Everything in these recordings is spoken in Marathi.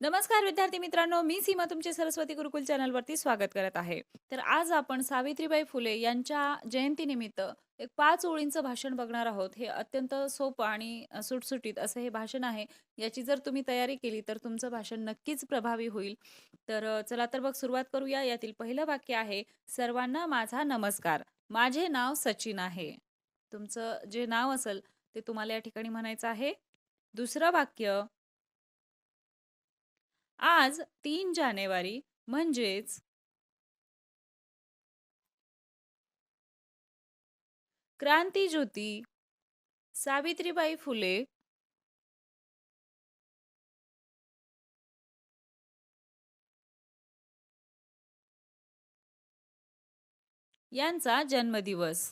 नमस्कार विद्यार्थी मित्रांनो मी सीमा तुमचे सरस्वती गुरुकुल चॅनलवरती स्वागत करत आहे. तर आज आपण सावित्रीबाई फुले यांच्या जयंतीनिमित्त एक पाच ओळींचं भाषण बघणार आहोत. हे अत्यंत सोपं आणि सुटसुटीत असं हे भाषण आहे. याची जर तुम्ही तयारी केली तर तुमचं भाषण नक्कीच प्रभावी होईल. तर चला तर मग सुरुवात करूया. यातील पहिलं वाक्य आहे सर्वांना माझा नमस्कार. माझे नाव सचिन आहे. तुमचं जे नाव असेल ते तुम्हाला या ठिकाणी म्हणायचं आहे. दुसरं वाक्य आज तीन जानेवारी म्हणजेच क्रांतीज्योती सावित्रीबाई फुले यांचा जन्मदिवस.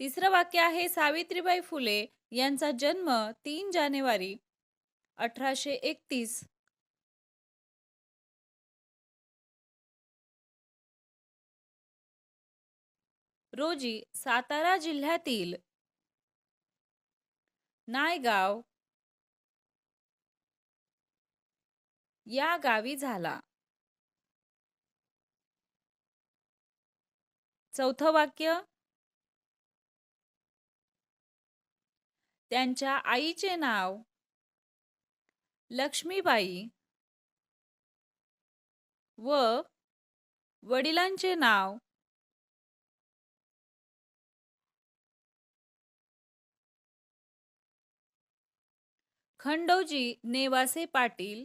तिसरं वाक्य आहे सावित्रीबाई फुले यांचा जन्म तीन जानेवारी अठराशे एकतीस. रोजी सातारा जिल्ह्यातील नायगाव या गावी झाला. चौथं वाक्य त्यांच्या आईचे नाव? लक्ष्मीबाई. व वडिलांचे नाव? खंडोजी नेवासे पाटील.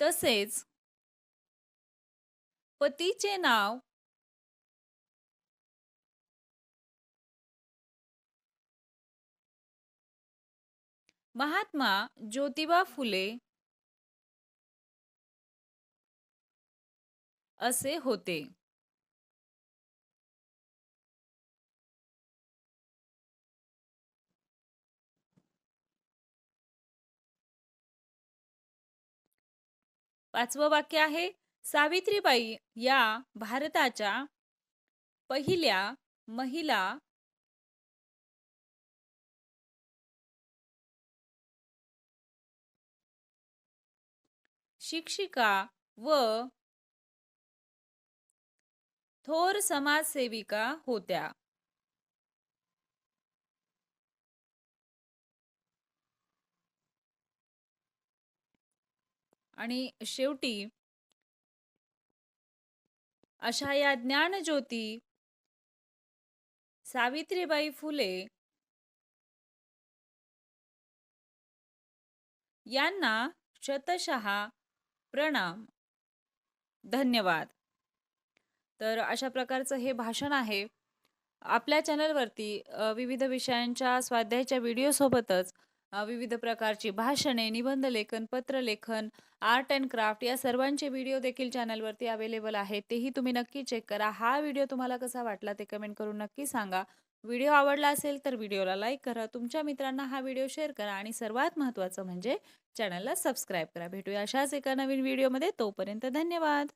तसेच पतीचे नाव? महात्मा ज्योतिबा फुले असे होते. पाचवं वाक्य आहे सावित्रीबाई या भारताच्या पहिल्या महिला शिक्षिका व थोर समाजसेविका होत्या. आणि शेवटी अशा या ज्ञानज्योती सावित्रीबाई फुले यांना शतशः प्रणाम. धन्यवाद. तर अशा प्रकारचं हे भाषण आहे. आपल्या चॅनलवरती विविध विषयांच्या स्वाध्यायाच्या व्हिडिओसोबतच विविध प्रकारची भाषणे निबंध लेखन पत्रलेखन आर्ट अँड क्राफ्ट या सर्वांचे व्हिडिओ देखील चॅनलवरती अवेलेबल आहेत. तेही तुम्ही नक्की चेक करा. हा व्हिडिओ तुम्हाला कसा वाटला ते कमेंट करून नक्की सांगा. व्हिडिओ आवडला असेल तर व्हिडिओला लाईक करा. तुमच्या मित्रांना हा व्हिडिओ शेअर करा आणि सर्वात महत्त्वाचं म्हणजे चॅनलला सबस्क्राईब करा. भेटूया अशाच एका नवीन व्हिडिओमध्ये. तोपर्यंत धन्यवाद.